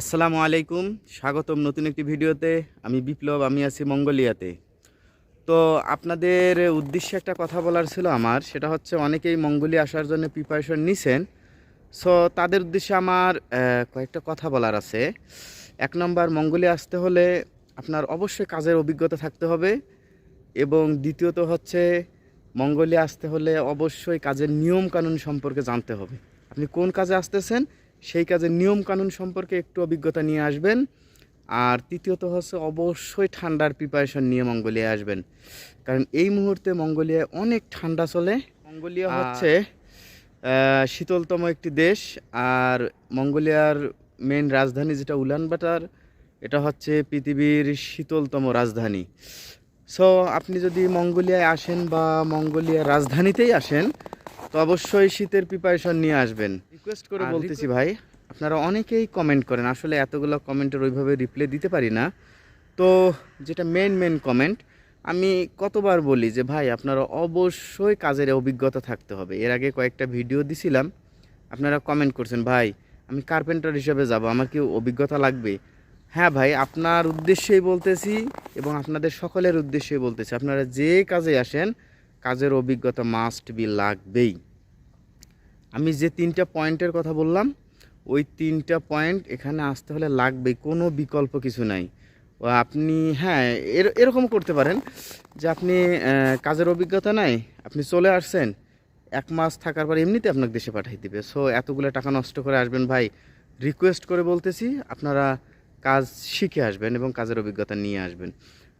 আসসালামু আলাইকুম, স্বাগতম নতুন একটি ভিডিওতে। আমি বিপ্লব, আমি আছি মঙ্গোলিয়াতে। তো আপনাদের উদ্দেশ্যে একটা কথা বলার ছিল আমার, সেটা হচ্ছে অনেকেই মঙ্গোলিয়া আসার জন্য প্রিপারেশন নিছেন। সো তাদের উদ্দেশ্যে আমার কয়েকটা কথা বলার আছে। এক নম্বর, মঙ্গোলিয়া আসতে হলে আপনার অবশ্যই কাজের অভিজ্ঞতা থাকতে হবে। এবং দ্বিতীয়ত হচ্ছে, মঙ্গোলিয়া আসতে হলে অবশ্যই কাজের নিয়ম কানুন সম্পর্কে জানতে হবে। আপনি কোন কাজে আসতেছেন? সেই কাজের নিয়ম কানুন সম্পর্কে একটু অভিজ্ঞতা নিয়ে আসবেন। আর তৃতীয়ত হচ্ছে অবশ্যই ঠান্ডার প্রিপারেশন নিয়ে মঙ্গোলিয়া আসবেন। কারণ এই মুহূর্তে মঙ্গোলিয়ায় অনেক ঠান্ডা চলে। মঙ্গোলিয়া হচ্ছে শীতলতম একটি দেশ। আর মঙ্গোলিয়ার মেন রাজধানী যেটা উলানবাটার এটা হচ্ছে পৃথিবীর শীতলতম রাজধানী। সো আপনি যদি মঙ্গোলিয়ায় আসেন বা মঙ্গোলিয়ার রাজধানীতেই আসেন তো অবশ্যই শীতের প্রিপারেশন নিয়ে আসবেন। রিকোয়েস্ট করে বলতেছি ভাই আপনারা অনেকেই কমেন্ট করেন আসলে এতগুলো কমেন্টের ওইভাবে রিপ্লাই দিতে পারি না। তো যেটা মেন মেন কমেন্ট আমি কতবার বলি যে ভাই আপনারা অবশ্যই কাজের অভিজ্ঞতা থাকতে হবে। এর আগে কয়েকটা ভিডিও দিছিলাম আপনারা কমেন্ট করছেন ভাই আমি কার্পেন্টার হিসেবে যাব আমার কি অভিজ্ঞতা লাগবে? হ্যাঁ ভাই আপনার উদ্দেশ্যেই বলতেছি এবং আপনাদের সকলের উদ্দেশ্যেই বলতেছি আপনারা যে কাজে আসেন কাজের অভিজ্ঞতা মাস্ট বি লাগবেই। আমি যে তিনটা পয়েন্টের কথা বললাম ওই তিনটা পয়েন্ট এখানে আসতে হলে লাগবেই কোনো বিকল্প কিছু নাই। ও আপনি হ্যাঁ এর- এরকম করতে পারেন যে আপনি কাজের অভিজ্ঞতা নাই আপনি চলে আসছেন এক মাস থাকার পর এমনিতে আপনাকে দেশে পাঠিয়ে দিবে। সো এতগুলো টাকা নষ্ট করে আসবেন ভাই রিকোয়েস্ট করে বলতেছি আপনারা কাজ শিখে আসবেন এবং কাজের অভিজ্ঞতা নিয়ে আসবেন।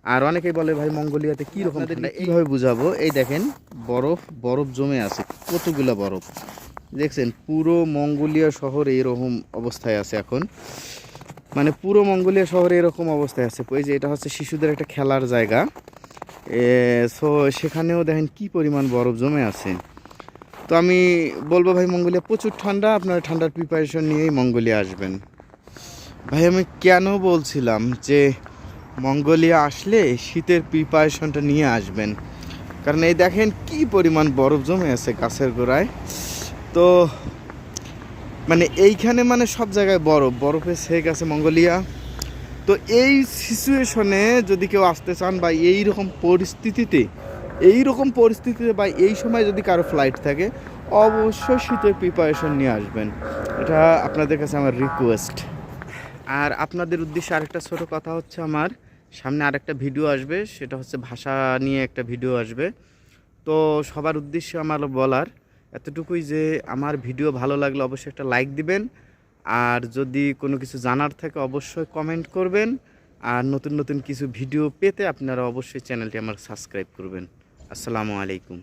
আর অনেকেই বলে ভাই মঙ্গোলিয়াতে কী রকম এইভাবে বুঝাবো। এই দেখেন বরফ বরফ জমে আছে কতগুলো বরফ? দেখছেন, পুরো মঙ্গোলিয়া শহর এরকম অবস্থায় আছে এখন। মানে পুরো মঙ্গোলিয়া শহরে এরকম অবস্থায় আছে। ওই যে এটা হচ্ছে শিশুদের একটা খেলার জায়গা। সো সেখানেও দেখেন কি পরিমাণ বরফ জমে আছে। তো আমি বলব ভাই, মঙ্গোলিয়া প্রচুর ঠান্ডা। আপনারা ঠান্ডার প্রিপারেশন নিয়েই মঙ্গোলিয়া আসবেন। ভাই, আমি কেন বলছিলাম যে মঙ্গোলিয়া আসলে শীতের প্রিপারেশনটা নিয়ে আসবেন? কারণ এই দেখেন কি পরিমাণ বরফ জমে আছে গাছের গোড়ায়। তো মানে এইখানে মানে সব জায়গায় বরফ। বরফে সেক আছে মঙ্গোলিয়া। তো এই সিচুয়েশনে যদি কেউ আসতে চান বা এই রকম পরিস্থিতিতে এই রকম পরিস্থিতিতে বা এই সময় যদি কারও ফ্লাইট থাকে, অবশ্যই শীতের প্রিপারেশন নিয়ে আসবেন। এটা আপনাদের কাছে আমার রিকোয়েস্ট আর আপনাদের উদ্দেশ্যে আরেকটা ছোট কথা হচ্ছে আমার, সামনে আরেকটা ভিডিও আসবে, সেটা হচ্ছে ভাষা নিয়ে একটা ভিডিও আসবে। তো সবার উদ্দেশ্যে আমার বলার এতটুকুই যে আমার ভিডিও ভালো লাগলে অবশ্যই একটা লাইক দিবেন। আর যদি কোনো কিছু জানার থাকে অবশ্যই কমেন্ট করবেন। আর নতুন নতুন কিছু ভিডিও পেতে আপনারা অবশ্যই চ্যানেলটি আমার সাবস্ক্রাইব করবেন। আসসালামু আলাইকুম।